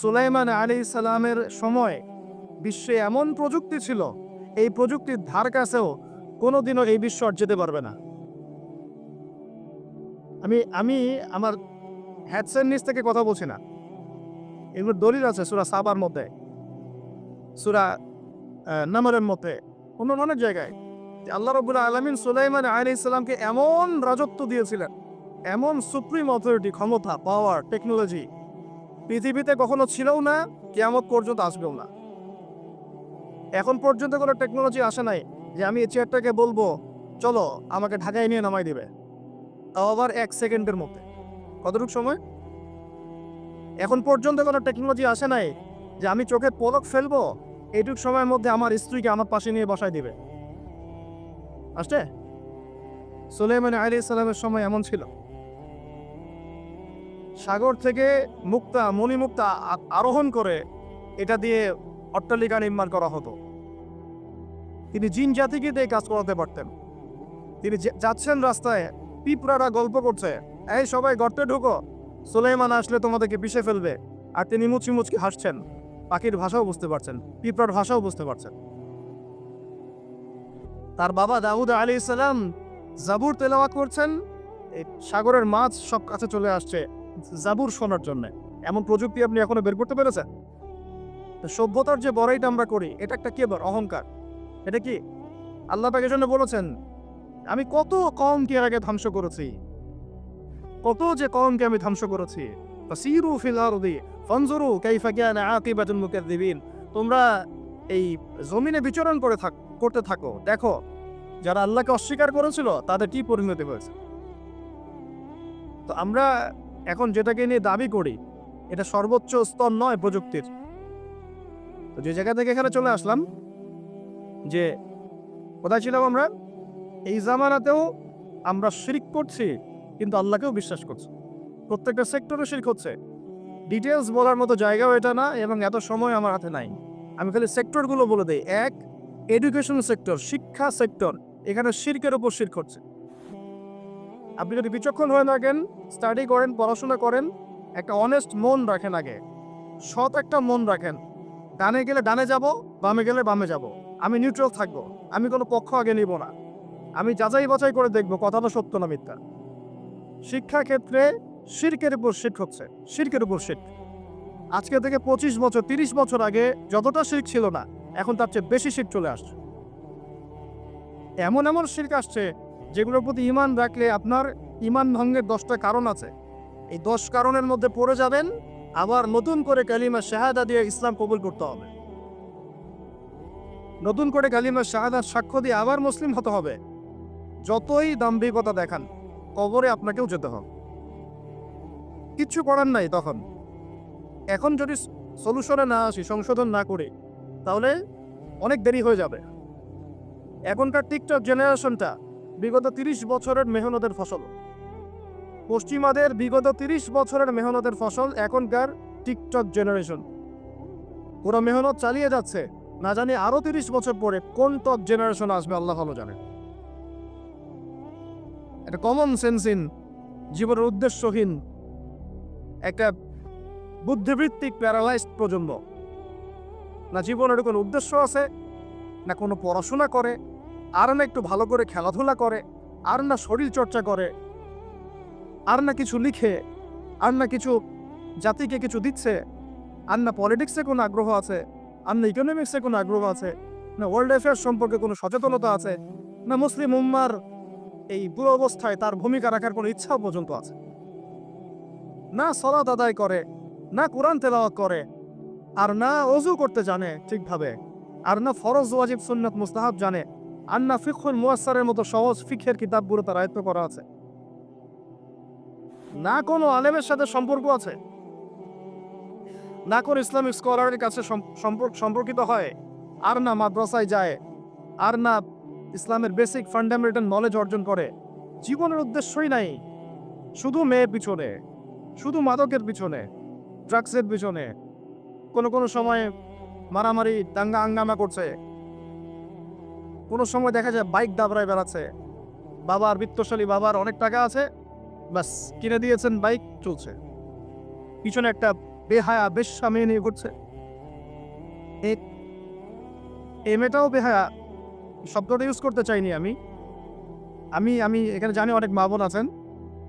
সুলাইমান আলী সালামের সময় বিশ্বে এমন প্রযুক্তি ছিল, এই প্রযুক্তির ধার কাছেও কোনোদিনও এই বিশ্ব আর যেতে পারবে না। আমি আমি আমার হ্যাডসেট নিচ থেকে কথা বলছি না। এগুলো দলিল আছে সুরা সাবার মধ্যে। সুরা নামরের মধ্যে, অন্য অনেক জায়গায়। আল্লাহ রবুল্লা আলমিন সুলাইমান আলী ইসলামকে এমন রাজত্ব দিয়েছিলেন, এমন সুপ্রিম অথরিটি, ক্ষমতা পাওয়ার টেকনোলজি পৃথিবীতে কখনো ছিলও না, কেয়ামত পর্যন্ত আসবেও না। এখন পর্যন্ত কোনো টেকনোলজি আসে নাই যে আমি এই চেয়ারটাকে বলব, চলো, আমাকে ঢাকায় নিয়ে নামাই দিবে। আবার এক সেকেন্ডের মধ্যে। কতটুকু সময়? এখন পর্যন্ত কোনো টেকনোলজি আসে নাই যে আমি চোখে পলক ফেলব, এইটুক সময়ের মধ্যে আমার স্ত্রীকে আমার পাশে নিয়ে বসায় দিবে। আসছে? সুলেমান আলী ইসলামের সময় এমন ছিল। সাগর থেকে মুক্তা, মণিমুক্তা আরোহণ করে এটা দিয়ে অট্টালিকা নির্মাণ করা হতো। তিনি জিন জাতিকে দিয়ে কাজ করাতে পারতেন। তিনি যাচ্ছেন রাস্তায়, পিঁপড়ারা গল্প করছে, এই সবাই গর্তে ঢুকো সুলেমান আসলে তোমাদেরকে পিষে ফেলবে। আর তিনি মুচকি মুচকি হাসছেন। পাখির ভাষাও বুঝতে পারছেন, পিঁপড়ার ভাষাও বুঝতে পারছেন। তার বাবা দাউদ আলী ইসলাম জাবুর তেলাওয়াত করছেন। এই সাগরের মাছ সব কাছে চলে আসছে। জাবুর শোনার জন্য। এমন প্রযুক্তি আপনি এখনও বের করতে পেরেছেন? সভ্যতার যে বড়াইটা আমরা করি, এটা একটা কি অহংকার। এটা কি? আল্লাহ পাকের জন্য বলেছেন, আমি কত কমকে এর আগে ধ্বংস করেছি। কত যে কমকে আমি ধ্বংস করেছি। ফাসিরু ফিল আরদি, ফানজুরু কাইফা কানা আকিবাতুল তোমরা এই জমিনে বিচরণ করে থাক, করতে থাকো। দেখো, যারা আল্লাহকে অস্বীকার করেছিল, তাদের কি পরিণতি হয়েছে? তো আমরা এখন যেটাকে নিয়ে দাবি করি, এটা সর্বোচ্চ স্তর নয় প্রযুক্তির। তো যে জায়গা থেকে এখানে চলে আসলাম, যে কোথায় ছিলাম আমরা? এই জামানাতেও আমরা শিরিক করছি, কিন্তু আল্লাহকেও বিশ্বাস করছি। প্রত্যেকটা সেক্টরে শিরিক হচ্ছে। ডিটেলস বলার মতো জায়গাও এটা না, এবং এত সময় আমার হাতে নাই। আমি খালি সেক্টরগুলো বলে দিই। এক এডুকেশন সেক্টর শিক্ষা সেক্টর এখানে শিরকের উপর শির করছে আপনি যদি বিচক্ষণ হয়ে থাকেন স্টাডি করেন, পড়াশোনা করেন, একটা অনেস্ট মন রাখেন আগে। সৎ একটা মন রাখেন। ডানে গেলে ডানে যাব, বামে গেলে বামে যাব। আমি নিউট্রাল থাকব। আমি কোনো পক্ষ আগে নিব না। আমি যাচাই বাছাই করে দেখব কথাটা সত্য না মিথ্যা। শিক্ষা ক্ষেত্রে শিরকের উপর শির্ক হচ্ছে। শিরকের উপর শির্ক। আজকে থেকে পঁচিশ বছর, তিরিশ বছর আগে যতটা শির্ক ছিল না, এখন তার চেয়ে বেশি শির্ক চলে আসছে। এমন এমন শির্ক আসছে যেগুলোর প্রতি ইমান রাখলে আপনার ইমান ভঙ্গের দশটা কারণ আছে। এই দশ কারণের মধ্যে পড়ে যাবেন, আবার নতুন করে কালিমা শাহাদা দিয়ে ইসলাম কবুল করতে হবে। নতুন করে কালিমা শাহাদার সাক্ষ্য দিয়ে আবার মুসলিম হতে হবে। যতই দাম্ভিকতা দেখান, কবরে আপনাকেও যেতে হবে। কিচ্ছু করার নাই তখন। এখন যদি সলিউশনে না আসি, সংশোধন না করি, তাহলে অনেক দেরি হয়ে যাবে। এখনকার টিকটক জেনারেশনটা বিগত তিরিশ বছরের মেহনতের ফসল। পশ্চিমাদের বিগত তিরিশ বছরের মেহনতের ফসল এখনকার টিকটক জেনারেশন। পুরো মেহনত চালিয়ে যাচ্ছে, না জানি আরও তিরিশ বছর পরে কোন টক জেনারেশন আসবে, আল্লাহ ভালো জানে। একটা কমন সেন্সিন জীবনের উদ্দেশ্যহীন, একটা বুদ্ধিবৃত্তিক প্যারালাইজড প্রজন্ম। না জীবনের কোনো উদ্দেশ্য আছে, না কোনো পড়াশোনা করে আর না একটু ভালো করে খেলাধুলা করে আর না শরীর চর্চা করে আর না কিছু লিখে আর না কিছু জাতিকে কিছু দিচ্ছে আর না পলিটিক্সে কোনো আগ্রহ আছে আর না ইকোনমিক্সে কোনো আগ্রহ আছে, না ওয়ার্ল্ড অ্যাফেয়ার্স সম্পর্কে কোনো সচেতনতা আছে, না মুসলিম উম্মার এই বুড়ো অবস্থায় তার ভূমিকা রাখার কোনো ইচ্ছাও পর্যন্ত আছে। না সলাত আদায় করে, না কোরআন তেলাওয়াত করে, আর না অজু করতে জানে ঠিকভাবে, আর না ফরজ, ওয়াজিব, সুন্নাত, মুস্তাহাব জানে আর না ফিখুল মুয়াস্সারের মতো সহজ ফিখের কিতাবগুলো তার আয়ত্ত করা আছে। না কোনো আলেমের সাথে সম্পর্ক আছে? না কোনো ইসলামিক স্কলারের কাছে সম্পর্কিত হয়? আর না মাদ্রাসায় যায়? আর না ইসলামের বেসিক ফান্ডামেন্টাল নলেজ অর্জন করে? জীবনের উদ্দেশ্যই নাই। শুধু মেয়ের পিছনে, শুধু মাদকের পিছনে, ড্রাগসের পিছনে। কোনো কোনো সময় মারামারি, দাঙ্গা, হাঙ্গামা করছে। কোনো সময় দেখা যায় বাইক দাবড়ায় বেড়াচ্ছে। বাবার বৃত্তশালী বাবার অনেক টাকা আছে। ব্যাস, কিনে দিয়েছেন বাইক, চলছে। পিছনে একটা বেহায়া, বেশ্যা মেয়ে নিয়ে ঘুরছে। এ মেয়েটাও বেহায়া। শব্দটা ইউজ করতে চাইনি আমি। আমি আমি এখানে জানি অনেক মা বোন আছেন।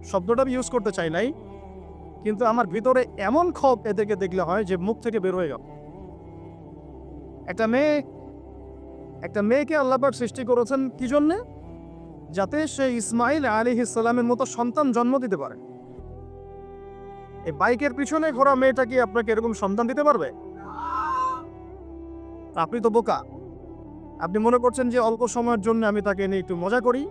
শব্দটা আমি ইউজ করতে চাই নাই। কিন্তু আমার ভিতরে এমন ক্ষোভ এদেরকে দেখলে হয় যে মুখ থেকে বের হয়ে গেল। একটা মেয়ে একটা মেয়েকে আল্লাহবাক সৃষ্টি করেছেন কি জন্যে? যাতে সে ইসমাইল আলী ইসলামের মতো সন্তান জন্ম দিতে পারে। এই বাইকের পিছনে ঘোরা মেয়েটা কি আপনাকে এরকম সন্তান দিতে পারবে? আপনি তো বোকা। আপনি মনে করছেন যে অল্প সময়ের জন্য আমি তাকে নিয়ে একটু মজা করি?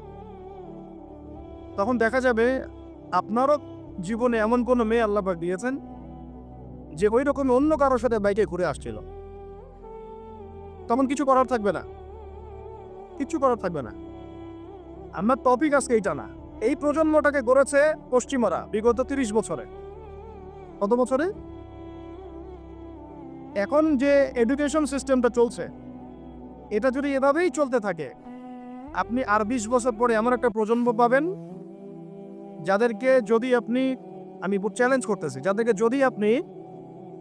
তখন দেখা যাবে আপনারও জীবনে এমন কোনো মেয়ে আল্লাপাক দিয়েছেন যে ওই রকম অন্য কারোর সাথে বাইকে ঘুরে আসছিল। তখন কিছু করার থাকবে না। কিছু করার থাকবে না। আমার টপিক আজকে এইটা না। এই প্রজন্মটাকে গড়েছে পশ্চিমারা বিগত তিরিশ বছরে। কত বছরে? এখন যে এডুকেশন সিস্টেমটা চলছে, এটা যদি এভাবেই চলতে থাকে, আপনি আর বিশ বছর পরে এমন একটা প্রজন্ম পাবেন, যাদেরকে যদি আপনি, আমি চ্যালেঞ্জ করতেছি, যাদেরকে যদি আপনি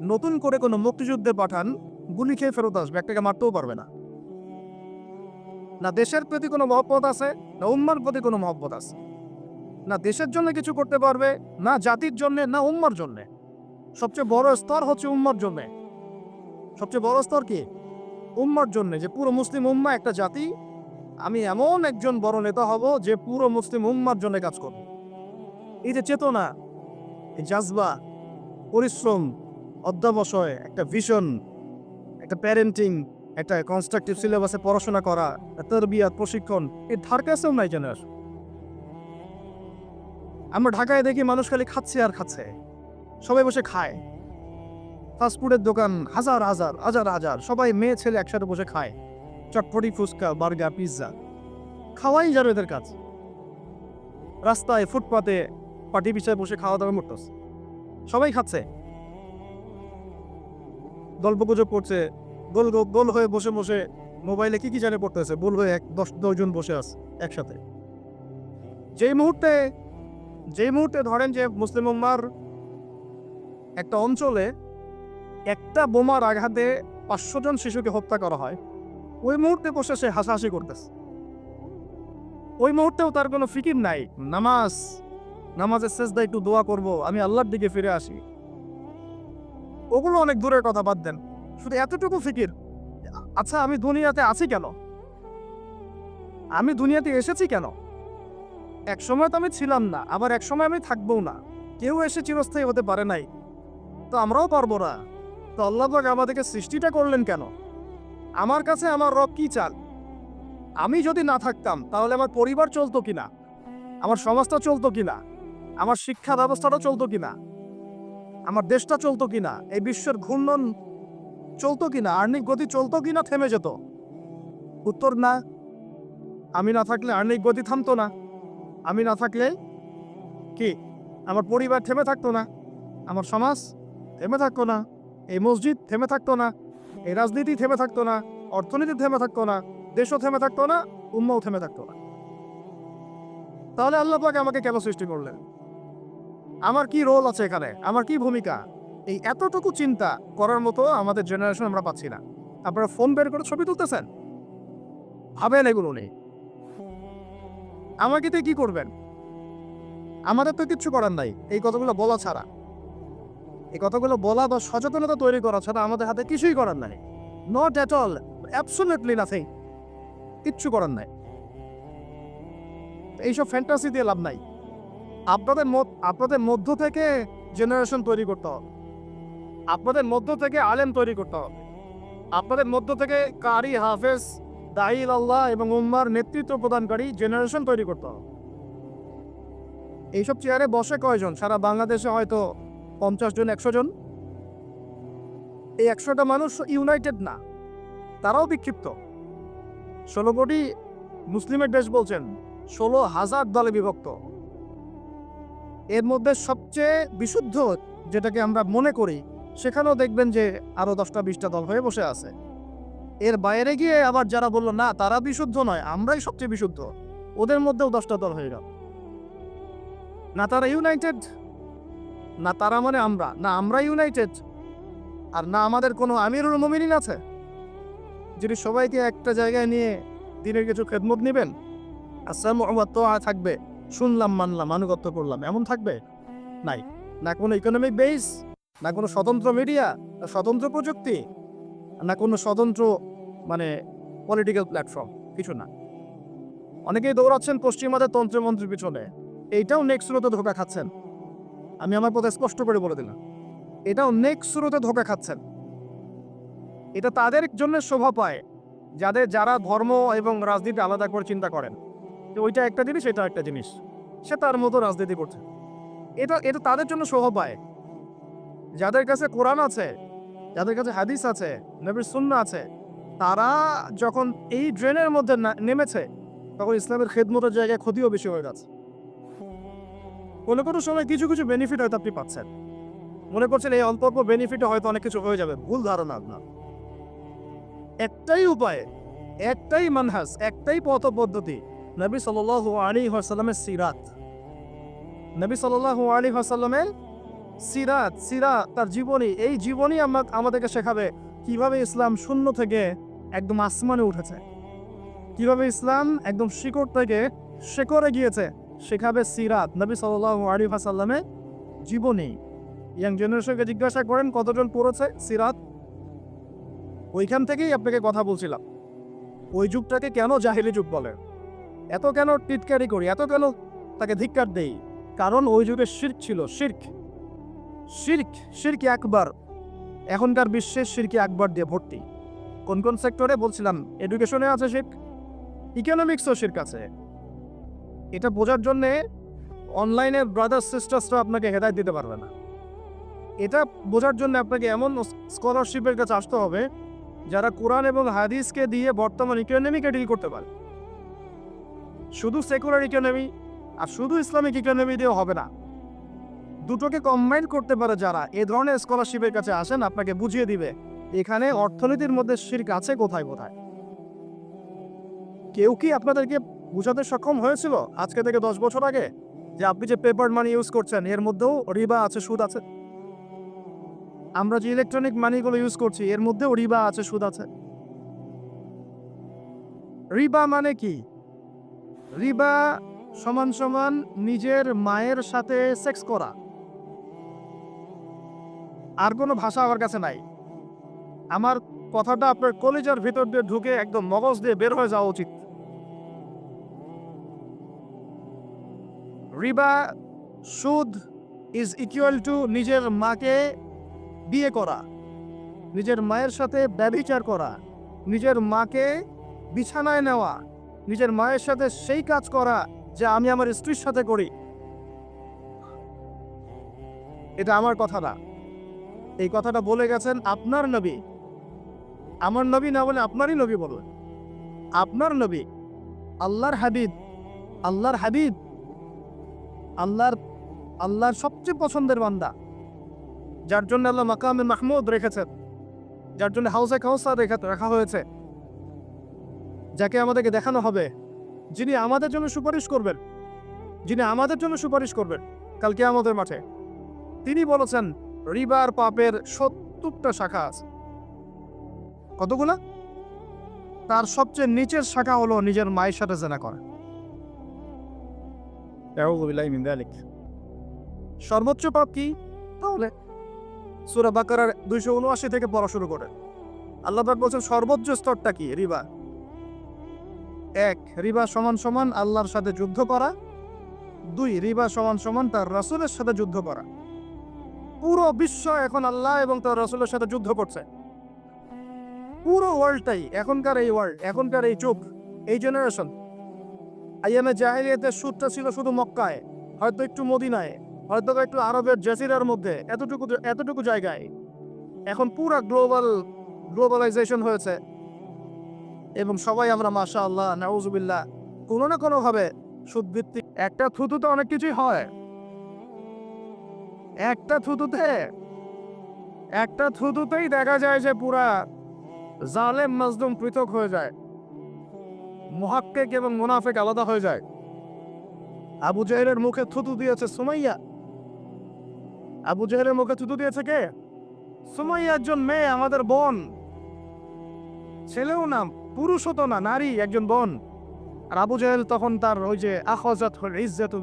নতুন করে কোনো মুক্তিযুদ্ধে পাঠান, গুলি খেয়ে ফেরত আসবে একটাকে মারতেও পারবে না। না দেশের প্রতি কোনো মহব্বত আছে, না উম্মার প্রতি কোনো মহব্বত আছে। না দেশের জন্য কিছু করতে পারবে, না জাতির জন্য, না উম্মার জন্যে। সবচেয়ে বড় স্তর হচ্ছে উম্মার জন্যে। সবচেয়ে বড় স্তর কি? উম্মার জন্য, যে পুরো মুসলিম উম্মা একটা জাতি, আমি এমন একজন বড় নেতা হব যে পুরো মুসলিম উম্মার জন্য কাজ করব। এই যে চেতনা, এই জাজবা, পরিশ্রম, অধ্যাবসয়, একটা ভিশন একটা প্যারেন্টিং একটা কনস্ট্রাকটিভ সিলেবাসে পড়াশোনা করা, তরবিয়াত, প্রশিক্ষণ, এর ধার কাছেও নাই যেন। আমরা ঢাকায় দেখি মানুষ খালি খাচ্ছে আর খাচ্ছে। সবাই বসে খায়। ফাস্টফুডের দোকান হাজার হাজার হাজার হাজার। সবাই মেয়ে, ছেলে একসাথে বসে খায়। চটপটি ফুচকা, বার্গার, পিৎজা। খাওয়াই যাবে এদের কাজ। রাস্তায় ফুটপাতে পাটি পিছায় বসে খাওয়া দাওয়া করতেস সবাই খাচ্ছে। গল্প গুজব করছে। গোল গোল হয়ে বসে বসে মোবাইলে কি কি জানে পড়তেছে? গোল হয়ে এক দশ দশজন বসে আছে একসাথে। যেই মুহূর্তে যেই মুহূর্তে ধরেন যে মুসলিম উম্মার একটা অঞ্চলে একটা বোমার আঘাতে পাঁচশো জন শিশুকে হত্যা করা হয়, ওই মুহূর্তে বসে সে হাসাহাসি করতেছে। ওই মুহূর্তেও তার কোনো ফিকির নাই। নামাজ, নামাজের শেষদা একটু দোয়া করব, আমি আল্লাহর দিকে ফিরে আসি। ওগুলো অনেক দূরের কথা, বাদ দেন। শুধু এতটুকু ফিকির। আচ্ছা আমি দুনিয়াতে আছি কেন? আমি দুনিয়াতে এসেছি কেন? এক সময় তো আমি ছিলাম না, আবার এক সময় আমি থাকবও না। কেউ এসে চিরস্থায়ী হতে পারে নাই। তো আমরাও পারব না। তো আল্লাহ পাক আমাদেরকে সৃষ্টিটা করলেন কেন? আমার কাছে আমার রব কি চাল আমি যদি না থাকতাম, তাহলে আমার পরিবার চলতো কিনা? আমার সমাজটা চলতো কিনা? আমার শিক্ষা ব্যবস্থাটা চলতো কিনা? আমার দেশটা চলতো কিনা? এই বিশ্বের ঘূর্ণন চলতো কিনা? আর্নিক গতি চলতো কিনা থেমে যেত? উত্তর না। আমি না থাকলে আর্নিক গতি থামতো না। আমি না থাকলে কি? আমার পরিবার থেমে থাকতো না। আমার সমাজ থেমে থাকতো না। এই মসজিদ থেমে থাকতো না। এই রাজনীতি থেমে থাকতো না। অর্থনীতি থেমে থাকতো না। দেশও থেমে থাকতো না। উম্মাও থেমে থাকতো না। তাহলে আল্লাহ আমাকে কেন সৃষ্টি করলেন? আমার কি রোল আছে এখানে? আমার কি ভূমিকা? এই এতটুকু চিন্তা করার মতো আমাদের জেনারেশন আমরা পাচ্ছি না। আপনারা ফোন বের করে ছবি তুলতেছেন? ভাবেন এগুলো নেই আমাকে তো কি করবেন? আমাদের তো কিচ্ছু করার নাই। এই কথাগুলো বলা ছাড়া। এই কথাগুলো বলা বা সচেতনতা তৈরি করা ছাড়া আমাদের হাতে কিছুই করার নাই। Not at all absolutely nothing কিচ্ছু করার নাই। এইসব ফ্যান্টাসি দিয়ে লাভ নাই। আপনাদের আপনাদের মধ্য থেকে জেনারেশন তৈরি করতে হবে। আপনাদের মধ্য থেকে আলেম তৈরি করতে হবে। আপনাদের মধ্য থেকে কারি হাফেজ দাহিল আল্লাহ এবং উম্মার নেতৃত্ব প্রদানকারী জেনারেশন তৈরি করতে হবে। এইসব চেয়ারে বসে কয়জন? সারা বাংলাদেশে হয়তো পঞ্চাশ জন, একশো জন। এই একশোটা মানুষ ইউনাইটেড না। তারাও বিক্ষিপ্ত। ষোলো কোটি মুসলিমের দেশ বলছেন, ষোলো হাজার দলে বিভক্ত। এর মধ্যে সবচেয়ে বিশুদ্ধ, যেটাকে আমরা মনে করি সেখানেও দেখবেন যে আরও দশটা, বিশটা দল হয়ে বসে আছে। এর বাইরে গিয়ে আবার যারা বলল, না, তারা বিশুদ্ধ নয়, আমরাই সবচেয়ে বিশুদ্ধ। ওদের মধ্যেও দশটা দল হয়ে গেল। না তারা ইউনাইটেড, না তারা মানে আমরা, না আমরা ইউনাইটেড, আর না আমাদের কোনো আমিরুল মমিনিন আছে, যিনি সবাইকে একটা জায়গায় নিয়ে দিনের কিছু খেদমত নেবেন। আসসালাম তো থাকবে। শুনলাম, মানলাম, আনুগত্য করলাম, এমন থাকবে? নাই। না কোনো ইকোনমিক বেস না কোনো স্বতন্ত্র মিডিয়া না স্বতন্ত্র প্রযুক্তি, না কোনো স্বতন্ত্র মানে পলিটিক্যাল প্ল্যাটফর্ম কিছু না। অনেকেই দৌড়াচ্ছেন পশ্চিমাদের তন্ত্রমন্ত্রের পিছনে। এইটাও নেক্সট স্রোতে ধোকা খাচ্ছেন। আমি আমার কথা স্পষ্ট করে বলে দিলাম। এটাও নেক্সট স্রোতে ধোকা খাচ্ছেন। এটা তাদের জন্য শোভা পায়, যাদের, যারা ধর্ম এবং রাজনীতি আলাদা করে চিন্তা করেন। তো ওইটা একটা জিনিস, এটা একটা জিনিস। সে তার মতো রাজনীতি করছে। এটা এটা তাদের জন্য শোভা পায়। যাদের কাছে কোরআন আছে, যাদের কাছে হাদিস আছে, নবীর শূন্য আছে, তারা যখন এই ড্রেনের মধ্যে নেমেছে, তখন ইসলামের খেদমতের জায়গায় ক্ষতিও বেশি হয়ে গেছে। কোনো কোনো সময় কিছু কিছু বেনিফিট হয়তো আপনি পাচ্ছেন। মনে করছেন এই অল্প অল্প বেনিফিটে হয়তো অনেক কিছু হয়ে যাবে, ভুল ধারণা আপনার। একটাই উপায়, একটাই মানহাস একটাই পথ পদ্ধতি নবী সাল আলী হাসাল্লামের সিরাত। নবী সাল আলী হাসাল্লামের সিরাত সিরা তার জীবনী, এই জীবনী আমা- আমাদেরকে শেখাবে কীভাবে ইসলাম শূন্য থেকে একদম আসমানে উঠেছে। কীভাবে ইসলাম একদম শিকড় থেকে শেকড়ে গিয়েছে, শেখাবে সিরাত, নবী সাল আলী হাসাল্লামের জীবনী। ইয়াং জেনারেশনকে জিজ্ঞাসা করেন, কতজন পড়েছে সিরাত? ওইখান থেকেই আপনাকে কথা বলছিলাম। ওই যুগটাকে কেন জাহিলি যুগ বলে? এত কেন টিটকারি করি? এত কেন তাকে ধিক্কার দেই? কারণ ওই যুগে শির্ক ছিল, শির্ক। শির্ক শির্ক একবার এখনকার বিশ্বে শিরকি একবার দিয়ে ভর্তি। কোন কোন সেক্টরে? বলছিলাম এডুকেশনে আছে শির্ক। ইকোনমিক্সও শির্ক আছে। এটা বোঝার জন্যে অনলাইনে ব্রাদার সিস্টার্সরা আপনাকে হেদায়ত দিতে পারবে না। এটা বোঝার জন্য আপনাকে এমন স্কলারশিপের কাছে আসতে হবে, যারা কোরআন এবং হাদিসকে দিয়ে বর্তমান ইকোনমিকে ডিল করতে পারে। শুধু সেকুলার ইকোনমি আর শুধু ইসলামিক ইকোনমি দিয়েও হবে না। দুটোকে কম্বাইন করতে পারে যারা। এ ধরনের স্কলারশিপের কাছে আসেন, আপনাকে বুঝিয়ে দিবে, এখানে অর্থনীতির মধ্যে শির্ক আছে কোথায় কোথায়। কেউ কি আপনাদেরকে বুঝাতে সক্ষম হয়েছিল আজকে থেকে দশ বছর আগে, যে আপনি যে পেপার মানি ইউজ করছেন, এর মধ্যেও রিবা আছে, সুদ আছে? আমরা যে ইলেকট্রনিক মানিগুলো ইউজ করছি, এর মধ্যেও রিবা আছে, সুদ আছে। রিবা মানে কি? রিবা সমান সমান নিজের মায়ের সাথে সেক্স করা। আর কোনো ভাষা আমার কাছে নাই। আমার কথাটা আপনার কলেজের ভিতর দিয়ে ঢুকে একদম মগজ দিয়ে বের হয়ে যাওয়া উচিত। রিবা সুদ ইজ ইকুয়াল টু নিজের মাকে বিয়ে করা, নিজের মায়ের সাথে ব্যভিচার করা, নিজের মাকে বিছানায় নেওয়া, নিজের মায়ের সাথে সেই কাজ করা যে আমি আমার স্ত্রীর সাথে করি। এটা আমার কথা না। এই কথাটা বলে গেছেন আপনার নবী। আমার নবী না বলে আপনারই নবী বলুন। আপনার নবী, আল্লাহর হাবিব আল্লাহর হাবিব, আল্লাহর আল্লাহর সবচেয়ে পছন্দের বান্দা। যার জন্য আল্লাহ মাকামে মাহমুদ রেখেছেন। যার জন্য হাউসে কাউসার রেখা রাখা হয়েছে। যাকে আমাদেরকে দেখানো হবে, যিনি আমাদের জন্য সুপারিশ করবেন। যিনি আমাদের জন্য সুপারিশ করবেন কালকে আমাদের মাঠে। তিনি বলেছেন রিবার পাপের সত্তরটা শাখা আছে। কতগুলা? তার সবচেয়ে নিচের শাখা হলো নিজের মায়ের সাথে জেনা করা। সর্বোচ্চ পাপ কি? তাহলে সুরা বাকারার দুইশো উনআশি থেকে পড়া শুরু করে আল্লাহ পাক বলছেন সর্বোচ্চ স্তরটা কি? রিবা। এক রিবা সমান সমান আল্লাহর সাথে যুদ্ধ করা। দুই রিবা সমান সমান তার রাসূলের সাথে যুদ্ধ করা। পুরো বিশ্ব এখন আল্লাহ এবং তার রসুলের সাথে যুদ্ধ করছে। পুরো ওয়ার্ল্ডটাই এখনকার এই ওয়ার্ল্ড এখনকার এই যুগ, এই জেনারেশন আইএমএ জাহিলিয়াতের সুদটা ছিল শুধু মক্কায়, হয়তো একটু মদিনায়, হয়তো একটু আরবের জাজিরার মধ্যে, এতটুকু এতটুকু জায়গায়। এখন পুরা গ্লোবাল গ্লোবালাইজেশন হয়েছে। এবং সবাই আমরা মাশা আল্লাহ নাউজুবিল্লাহ কোনো না কোনোভাবে সুদভিত্তিক, একটা থুতুতে অনেক কিছুই হয়। একটা থুতুতে। একটা থুতুতেই দেখা যায় যে পুরা জালেম মাজলুম পৃথক হয়ে যায়। মুহাক্কেক এবং মুনাফেক আলাদা হয়ে যায়। আবু জাহেলের মুখে থুতু দিয়েছে সুমাইয়া। আবু জাহেলের মুখে থুতু দিয়েছে কে? সুমাইয়া একজন মেয়ে, আমাদের বোন। ছেলেও না পুরুষও তো না, নারী একজন বোন। আর আবু জাহেল তখন তার ওই যে আখজাত ইজ্জাত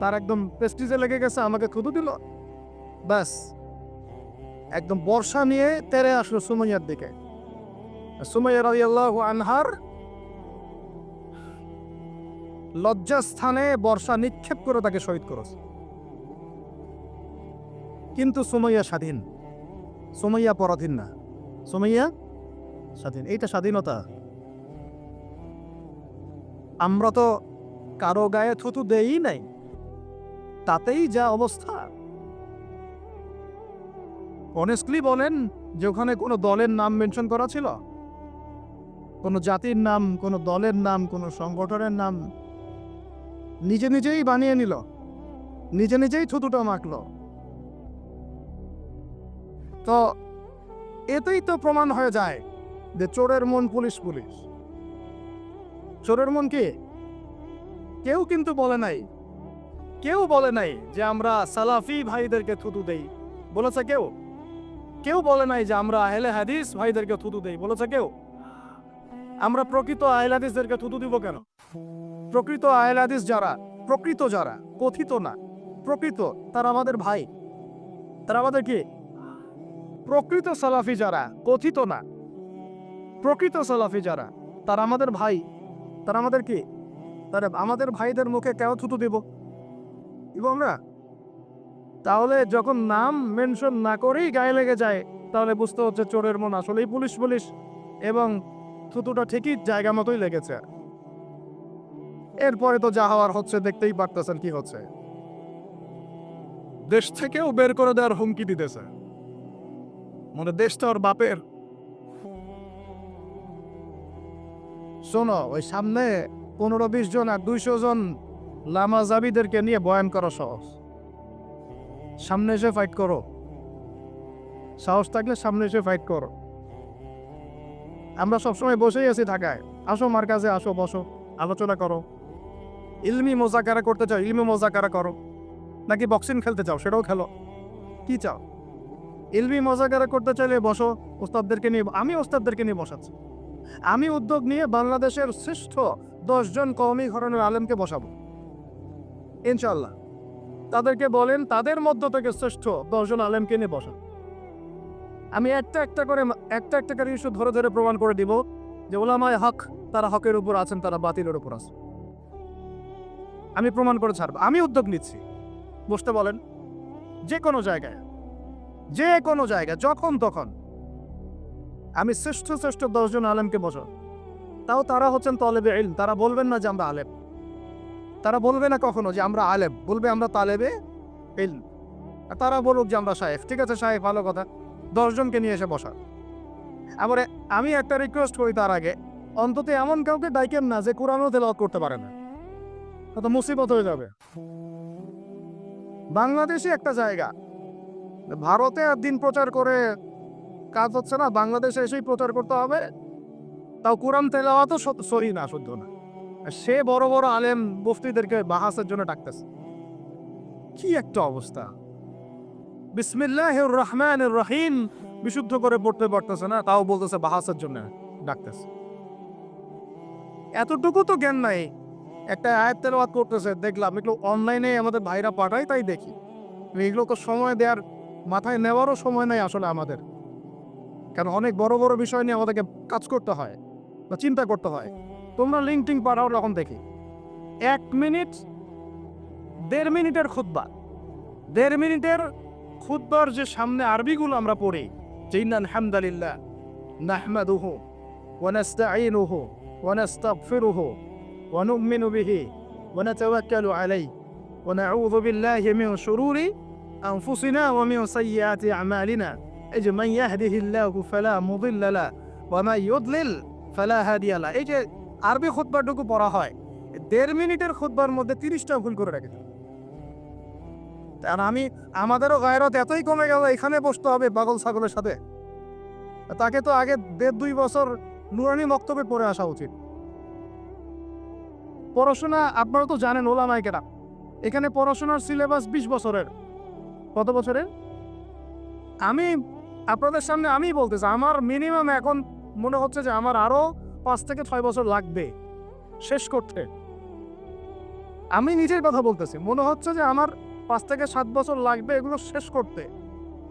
তার একদম প্রেস্টিজে লেগে গেছে, আমাকে থুতু দিল। ব্যাস, একদম বর্ষা নিয়ে তেরে আসলো সুমাইয়ার দিকে। সুমাইয়া রাদিয়াল্লাহু আনহার লজ্জাস্থানে বর্ষা নিক্ষেপ করে তাকে শহীদ করেছে। কিন্তু সুমাইয়া স্বাধীন। সুমাইয়া পরাধীন না। সুমাইয়া স্বাধীন। এইটা স্বাধীনতা। আমরা তো কারও গায়ে থুতু দেই নাই। তাতেই যা অবস্থা। অনেস্টলি বলেন যে ওখানে কোনো দলের নাম মেনশন করা ছিল? কোনো জাতির নাম, কোনো দলের নাম, কোনো সংগঠনের নাম? নিজে নিজেই বানিয়ে নিল। নিজে নিজেই থুতুটা মাখলো। তো এতেই তো প্রমাণ হয়ে যায় যে চোরের মন পুলিশ পুলিশ। চোরের মন কি? কেউ কিন্তু বলে নাই কেউ বলে নাই যে আমরা সালাফি ভাইদেরকে থুতু দেই। বলেছে কেউ? কেউ বলে নাই যে আমরা আহলে হাদিস ভাইদেরকে থুতু দেই। বলেছে কেউ? আমরা প্রকৃত আহলে হাদিসদেরকে থুতু দিব কেন? প্রকৃত আহলে হাদিস যারা, প্রকৃত যারা, কথিত না, প্রকৃত, তারা আমাদের ভাই। তারা আমাদের কি? প্রকৃত সালাফি যারা, কথিত না, প্রকৃত সালাফি যারা, তারা আমাদের ভাই। তারা আমাদের কি? তারা আমাদের ভাইদের মুখে কেন থুতু দিব? দিব আমরা তাহলে যখন নাম মেনশন না করেই গায়ে লেগে যায় তাহলে বুঝতে হচ্ছে চোরের মন আসলেই পুলিশ পুলিশ এবং থুতুটা ঠিকই জায়গা মতোই লেগেছে। এরপরে তো যা হওয়ার হচ্ছে দেখতেই পারতেছেন কি হচ্ছে। দেশ থেকেও বের করে দেওয়ার হুমকি দিতেছে। মানে দেশটা ওর বাপের। শোনো ওই সামনে পনেরো বিশ জন আর দুইশো জন লামা জাবিদেরকে নিয়ে বয়ান করা সহজ। সামনে এসে ফাইট করো। সাহস থাকলে সামনে এসে ফাইট করো। আমরা সবসময় বসেই আছি ঢাকায়। আসো মার কাছে, আসো, বসো, আলোচনা করো। ইলমি মোজাকারা করতে চাও, ইলমি মোজাকারা করো। নাকি বক্সিং খেলতে চাও, সেটাও খেলো। কি চাও? ইলমি মোজাকারা করতে চাইলে বসো, ওস্তাদদেরকে নিয়ে, আমি ওস্তাদদেরকে নিয়ে বসাচ্ছি। আমি উদ্যোগ নিয়ে বাংলাদেশের শ্রেষ্ঠ দশজন কওমি ঘরনের আলেমকে বসাবো। ইনশাল্লাহ তাদেরকে বলেন, তাদের মধ্য থেকে শ্রেষ্ঠ দশজন আলেমকে নিয়ে বসান আমি একটা একটা করে একটা একটা করে ইস্যু ধরে ধরে প্রমাণ করে দিব যে ওলামায় হক, তারা হকের উপর আছেন, তারা বাতিলের উপর আছেন। আমি প্রমাণ করে ছাড়বো। আমি উদ্যোগ নিচ্ছি। বসতে বলেন, যে কোনো জায়গায়, যে কোনো জায়গায়, যখন তখন আমি শ্রেষ্ঠ শ্রেষ্ঠ দশজন আলেমকে বসো। তাও তারা হচ্ছেন তলেবে তারা বলবেন না যে আমরা আলেম। তারা বলবে না কখনো যে আমরা আলেম, বলবে আমরা তালেবে আর তারা বলুক যে আমরা সাহেব ঠিক আছে সাহেব ভালো কথা। দশজনকে নিয়ে এসে বসা আবার আমি একটা রিকোয়েস্ট করি তার আগে। অন্তত এমন কাউকে ডাইকেন না যে কোরআনও তেলাওয়াত করতে পারে না। তো মুসিবত হয়ে যাবে। বাংলাদেশে একটা জায়গা। ভারতে আর দিন প্রচার করে কাজ হচ্ছে না। বাংলাদেশে এসেই প্রচার করতে হবে। তাও কোরআন তেলাওয়া তো সহি না শুদ্ধ না। সে বড় বড় আলেম মুফতিদেরকে বাহাসের জন্য ডাকতেছে। কি একটা অবস্থা। বিসমিল্লাহ রহমান রহিম বিশুদ্ধ করে পড়তে পারতেছে না, তাও বলতেছে বাহাসের জন্য ডাকতেছে। এতটুকু তো জ্ঞান নাই। একটা আয়াত তেলাওয়াত করতেছে, দেখলাম এগুলো অনলাইনে আমাদের ভাইরা পাঠায়, তাই দেখি। এগুলোকে সময় দেওয়ার, মাথায় নেওয়ারও সময় নাই আসলে আমাদের। কারণ অনেক বড় বড় বিষয় নিয়ে আমাদেরকে কাজ করতে হয় বা চিন্তা করতে হয়। তোমরা লিঙ্ক টিঙ্ক পাঠাও তখন দেখি এক মিনিট দেড় মিনিটের খুদ্া দেড় মিনিটের খুদ্বার যে সামনে আরবিগুলো আমরা পড়ি যে ইন্নান হামদালিল্লাহ নাহমাদুহু ওয়ানাস্তাঈনুহু ওয়ানাস্তাগফিরুহু ونؤمن به ونتوكل عليه ونعوذ بالله من شرور أنفسنا ومن سيئات أعمالنا এই যে من يهده الله فلا مضل له ومن يضلل فلا هادي له এই যে আরবি খুতবাটুকু পড়া হয়। দেড় মিনিটের খুতবার মধ্যে তিরিশটা ভুল করে রেখেছে আর আমি, আমাদেরও গায়রত এতই কমে গেল, এখানে বসতে হবে পাগল ছাগলের সাথে। তাকে তো আগে দেড় দুই বছর নুরানি বক্তব্যে পড়ে আসা উচিত। পড়াশোনা, আপনারা তো জানেন ওলা কেনা এখানে পড়াশোনার সিলেবাস বিশ বছরের। কত বছরের? আমি, আপনাদের সামনে আমি বলতেছি আমার মিনিমাম এখন মনে হচ্ছে যে আমার আরও পাঁচ থেকে ছয় বছর লাগবে। শেষ করতে। আমি নিজের কথা বলতেছি। মনে হচ্ছে যে আমার পাঁচ থেকে সাত বছর লাগবে এগুলো শেষ করতে।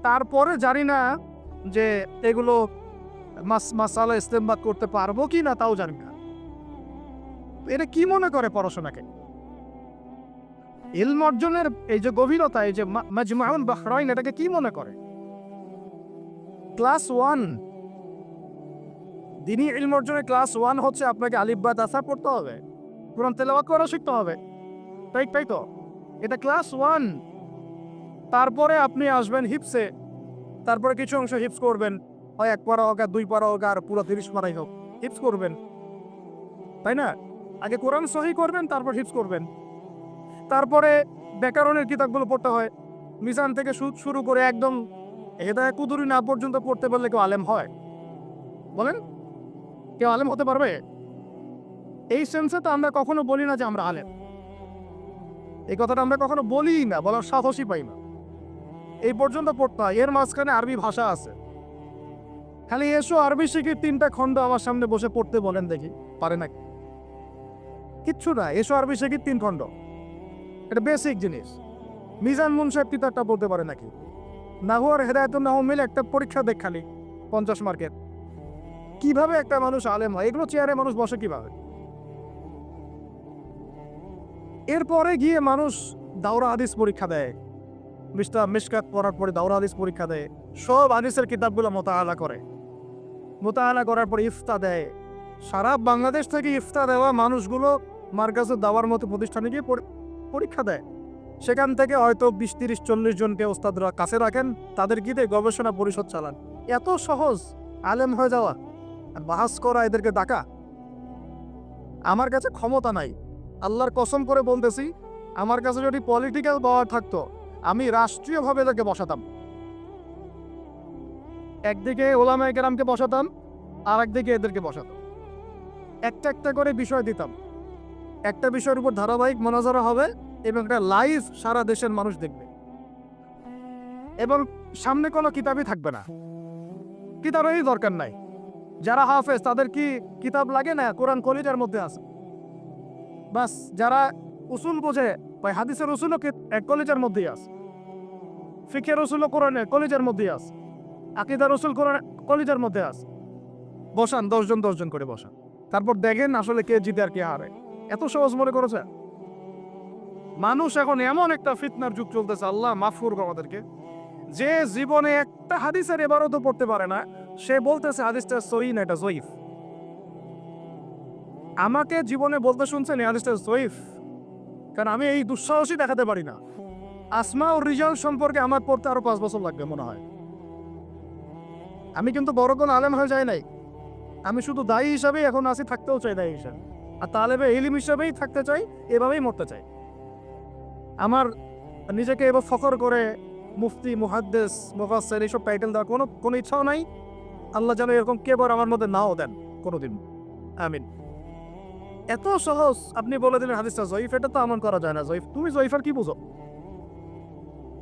তারপরে জানি না যে এগুলো মাস, মাসালা ইস্তেমবাদ করতে পারব কি না, তাও জানি না। এটা কি মনে করে পড়াশোনাকে? ইলম অর্জনের এই যে গভীরতা, এই যে মাজমাউন বাহরাইন, এটাকে কি মনে করে? ক্লাস ওয়ান দিনই ইলম অর্জনের ক্লাস ওয়ান হচ্ছে আপনাকে আলিফ বা দাসা পড়তে হবে। কোরআন তেলাওয়াত করা শিখতে হবে। তাই তাই তো? এটা ক্লাস ওয়ান তারপরে আপনি আসবেন হিপসে তারপরে কিছু অংশ হিপস করবেন। হয় এক পারা হোক আর দুই পারা হোক আর পুরো তিরিশ পারাই হোক হিপস করবেন। তাই না? আগে কোরআন সহি করবেন, তারপর হিপস করবেন। তারপরে ব্যাকরণের কিতাবগুলো পড়তে হয়। মিজান থেকে শুরু করে একদম হেদায় কুদুরি না পর্যন্ত পড়তে পারলে কেউ আলেম হয়। বলেন? কেউ আলেম হতে পারবে? এই সেন্সে তো আমরা কখনো বলি না যে আমরা আলেম। এই কথাটা আমরা কখনো বলি না, বলার সাহসই পাই না। এই পর্যন্ত পড়তে এর মাঝখানে আরবি ভাষা আছে। খালি এসো আরবি শিখে তিনটা খণ্ড আমার সামনে বসে পড়তে বলেন দেখি, পারে না কিচ্ছু না, এসো আরবি শিখি তিন খণ্ড। এটা বেসিক জিনিস। মিজান মুন সাহেব কিতাবটা বলতে পারে নাকি? নাহুয়ার হেদায়তুল নাহ মিলে একটা পরীক্ষা দেখ খালি, পঞ্চাশ মার্কের। কীভাবে একটা মানুষ আলেম হয়? এগুলো চেয়ারে মানুষ বসে কীভাবে? এরপরে গিয়ে মানুষ দাওরা হাদিস পরীক্ষা দেয়। মিস্টার মিসকাত পড়ার পরে দাওরা হাদিস পরীক্ষা দেয়। সব হাদিসের কিতাবগুলো মোতালা করে। মোতালা করার পরে ইফতা দেয়। সারা বাংলাদেশ থেকে ইফতা দেওয়া মানুষগুলো মার্কাজে দাওয়ার মতো প্রতিষ্ঠানে গিয়ে পরীক্ষা দেয়। সেখান থেকে হয়তো বিশ, তিরিশ, চল্লিশ জনকে ওস্তাদরা কাছে রাখেন। তাদের গিয়ে গবেষণা পরিষদ চালান। এত সহজ আলেম হয়ে যাওয়া। বাহাস করা এদেরকে ডাকা। আমার কাছে ক্ষমতা নাই। আল্লাহর কসম করে বলতেছি, আমার কাছে যদি পলিটিক্যাল পাওয়ার থাকতো, আমি রাষ্ট্রীয়ভাবে এদেরকে বসাতাম। একদিকে ওলামা কেরামকে বসাতাম আর একদিকে এদেরকে বসাতাম। একটা একটা করে বিষয় দিতাম। একটা বিষয়ের উপর ধারাবাহিক মনাজারা হবে এবং একটা লাইভ সারা দেশের মানুষ দেখবে। এবং সামনে কোনো কিতাবই থাকবে না। কিতাবেরই দরকার নাই। যারা হাফেজ, তাদের কি কিতাব লাগে না? কোরআন কলিজার মধ্যে আছে। বাস, যারা উসুল বোঝে, ভাই, হাদিসের উসুলও এক কলেজের মধ্যেই আছে? ফিকের উসুলও কোরআনে কলেজের মধ্যেই আছে। আকিদার উসুল কোরআন কলেজের মধ্যে আছে। বসান, দশজন দশজন করে বসান। তারপর দেখেন আসলে কে জিতে আর কে হারে। এত সহজ মনে করেছে? মানুষ এখন এমন একটা ফিতনার যুগ চলতেছে, আল্লাহ মাফ করব আমাদেরকে। যে জীবনে একটা হাদিসের এবারও তো পড়তে পারে না সে বলতেছে, হাদিসটা সহি না এটা জয়ীফ? আমাকে জীবনে বলতে শুনছেন, এই হাদিসটা জয়ীফ? কারণ আমি এই দুঃসাহসই দেখাতে পারি না। আসমা ও রিজাল্ট সম্পর্কে আমার পড়তে আরও পাঁচ বছর লাগবে মনে হয়। আমি কিন্তু বড় কোনো আলেম হয়ে যাই নাই। আমি শুধু দায়ী হিসাবেই এখন আছি, থাকতেও চাই দায়ী হিসাবে। আর তালেবে ইলিম হিসাবেই থাকতে চাই, এভাবেই মরতে চাই। আমার নিজেকে এবার ফখর করে মুফতি, মুহাদ্দেস, মুফাসসির এইসব টাইটেল দেওয়ার কোনো কোনো ইচ্ছাও নাই। আল্লাহ যেন এরকম কেবর আমার মধ্যে নাও দেন কোনোদিন। আমিন। এত সহজ, আপনি বলে দিলেন হাদিসটা জয়ীফ, এটা তো আমন করা যায় না। জয়ীফ, তুমি জয়ীফের কি বুঝো?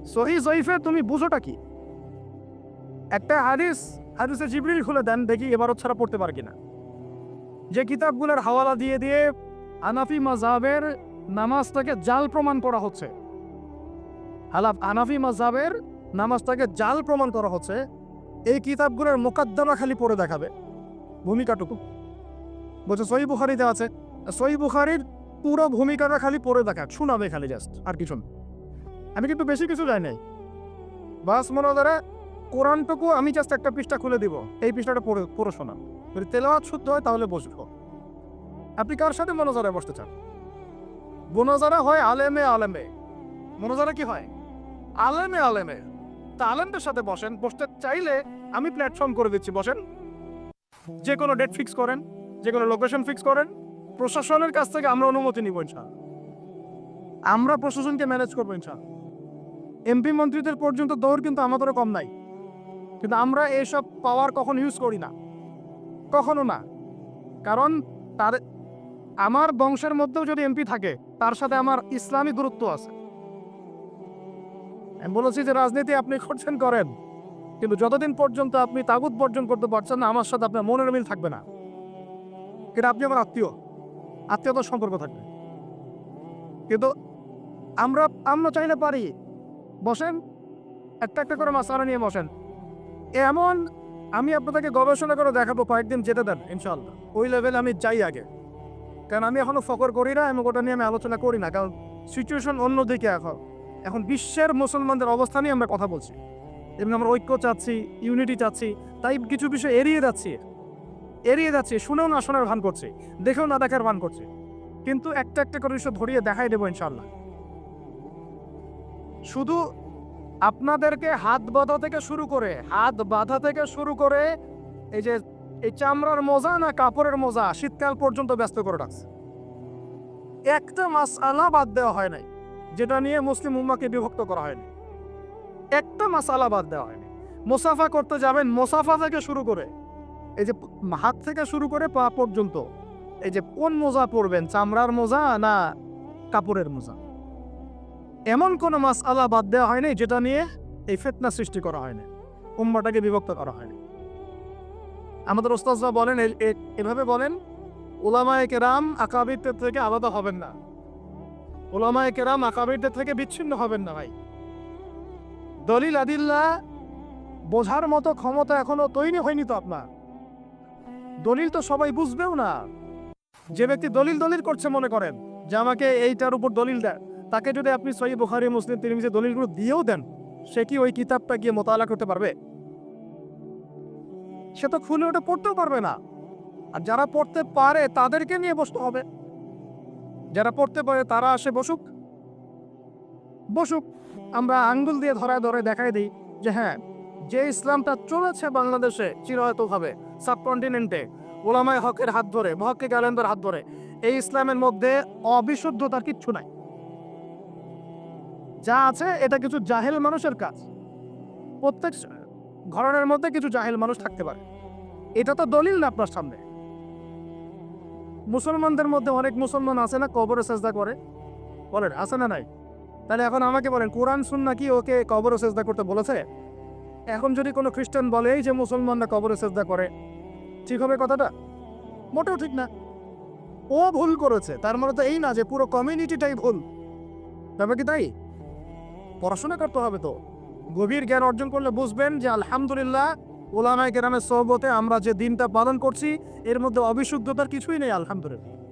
সহি জয়ীফে তুমি বুঝোটা কি? একটা হাদিস, হাদিসে জিবরিল খুলে দেন, দেখি এবারও ছাড়া পড়তে পারে কিনা। যে কিতাবগুলোর হাওয়ালা দিয়ে দিয়ে আনাফি মাজাবের নামাজটাকে জাল প্রমাণ করা হচ্ছে। হালাফ, আনাফি মাজাবের নামাজটাকে জাল প্রমাণ করা হচ্ছে। এই কিতাবগুলোর মোকাদ্দমা খালি পড়ে দেখাবে। ভূমিকাটুকু। বলছে সই বুখারিতে আছে সই বুখারির পুরো ভূমিকাটা খালি পড়ে দেখা, শোনাবে খালি জাস্ট আর কিছু না। আমি কিন্তু বেশি কিছু যাই নাই। বাস মনে দ্বারা কোরআনটুকু আমি জাস্ট একটা পৃষ্ঠা খুলে দিব, এই পৃষ্ঠাটা পড়ে পড়ে শোনা যদি তেলাওয়াত শুদ্ধ হয়, তাহলে বসবো। আপনি কার সাথে মনোজারায় বসতে চান? মনোজারা হয় আলেমে আলেমে। মনোজারা কি হয়? আলেমে আলেমে। তা সাথে বসেন, বসতে চাইলে আমি প্ল্যাটফর্ম করে দিচ্ছি, বসেন। যে কোনো ডেট ফিক্স করেন, যে কোনো লোকেশন ফিক্স করেন। প্রশাসনের কাছ থেকে আমরা অনুমতি নিব, ইনশাআল্লাহ। আমরা প্রশাসনকে ম্যানেজ করব, ইনশাআল্লাহ। এমপি মন্ত্রীদের পর্যন্ত দৌড় কিন্তু আমাদেরও কম নাই। কিন্তু আমরা এইসব পাওয়ার কখন ইউজ করি না? কখনো না। কারণ তার আমার বংশের মধ্যেও যদি এমপি থাকে, তার সাথে আমার ইসলামী গুরুত্ব আছে। আমি বলেছি যে রাজনীতি আপনি করছেন, করেন। কিন্তু যতদিন পর্যন্ত আপনি তাগুত বর্জন করতে পারছেন না, আমার সাথে আপনার মনের মিল থাকবে না। এটা আপনি আমার আত্মীয়। আত্মীয়তার সম্পর্ক থাকবে। কিন্তু আমরা আমরা চাইলে পারি। বসেন। একটা একটা করে মাসালা নিয়ে বসেন। এমন, আমি আপনাদেরকে গবেষণা করে দেখাবো, কয়েকদিন যেতে দেন ইনশাল্লাহ ওই লেভেলে আমি যাই আগে। কারণ আমি এখনও ফকর করি না, এবং ওটা নিয়ে আমি আলোচনা করি না। কারণ সিচুয়েশন অন্যদিকে এখন। এখন বিশ্বের মুসলমানদের অবস্থা নিয়ে আমরা কথা বলছি। এবং আমরা ঐক্য চাচ্ছি ইউনিটি চাচ্ছি, তাই কিছু বিষয় এড়িয়ে যাচ্ছি। এড়িয়ে যাচ্ছি, শুনেও না শোনার ভান করছে, দেখেও না দেখার ভান করছে। কিন্তু একটা একটা করে বিষয় ধরিয়ে দেখাই দেবো ইনশাল্লাহ শুধু আপনাদেরকে হাত বাঁধা থেকে শুরু করে, হাত বাঁধা থেকে শুরু করে, এই যে এই চামড়ার মোজা না কাপড়ের মোজা, শীতকাল পর্যন্ত ব্যস্ত করে রাখছে। একটা মাস আলা বাদ দেওয়া হয় নাই। যেটা নিয়ে মুসলিম উম্মাকে বিভক্ত করা হয়নি। একটা মাসালা বাদ দেওয়া হয়নি। মোসাফা করতে যাবেন, মোসাফা থেকে শুরু করে, এই যে হাত থেকে শুরু করে পা পর্যন্ত, এই যে কোন মোজা পরবেন, চামড়ার মোজা না কাপড়ের মোজা? এমন কোনো মাস আলা বাদ দেওয়া হয়নি যেটা নিয়ে এই ফেতনা সৃষ্টি করা হয়নি, উম্মাটাকে বিভক্ত করা হয়নি। আমাদের ওস্তাজরা বলেন এভাবে বলেন ওলামায়ে কেরাম আকাবিরদের থেকে আলাদা হবেন না। ওলামায়ে কেরাম আকাবিরদের থেকে বিচ্ছিন্ন হবেন না ভাই। দলিল আদিল্লা বোঝার মতো ক্ষমতা এখনও তৈরি হয়নি তো আপনার। দলিল তো সবাই বুঝবেও না। যে ব্যক্তি দলিল দলিল করছে মনে করেন, যে আমাকে এইটার উপর দলিল দেয়, তাকে যদি আপনি সহি বুখারি, মুসলিম তিনি যে দলিলগুলো দিয়েও দেন, সে কি ওই কিতাবটা গিয়ে মোতালা করতে পারবে? সে তো খুলে ওটা পড়তেও পারবে না। আর যারা পড়তে পারে, তাদেরকে নিয়ে বসতে হবে। যারা পড়তে পারে তারা আসে, বসুক। বসুক, আমরা আঙ্গুল দিয়ে ধরায় ধরে দেখাই দিই যে হ্যাঁ যে ইসলামটা চলেছে বাংলাদেশে চিরায়তভাবে সাবকন্টিনেন্টে, ওলামায় হকের হাত ধরে মহকে গ্যালেন্দার হাত ধরে, এই ইসলামের মধ্যে অবিশুদ্ধতার কিচ্ছু নাই। যা আছে, এটা কিছু জাহেল মানুষের কাজ। প্রত্যেক ঘরনের মধ্যে কিছু জাহেল মানুষ থাকতে পারে। এটা তো দলিল না আপনার সামনে। মুসলমানদের মধ্যে অনেক মুসলমান আছে না, কবরে সেজদা করে? বলেন, আছে না নাই? তাহলে এখন আমাকে বলেন, কোরআন শুননা কি ওকে কবরে সেজদা করতে বলেছে? এখন যদি কোনো খ্রিস্টান বলে এই যে মুসলমানরা কবরে সেজদা করে, ঠিক হবে কথাটা? মোটেও ঠিক না। ও ভুল করেছে, তার মানে তো এই না যে পুরো কমিউনিটিটাই ভুল। তবে কি তাই? পড়াশোনা করতে হবে তো। গভীর জ্ঞান অর্জন করলে বুঝবেন যে আলহামদুলিল্লাহ ওলামায় কেরামের সহবতে আমরা যে দিনটা পালন করছি এর মধ্যে অবিশুদ্ধতার কিছুই নেই আলহামদুলিল্লাহ।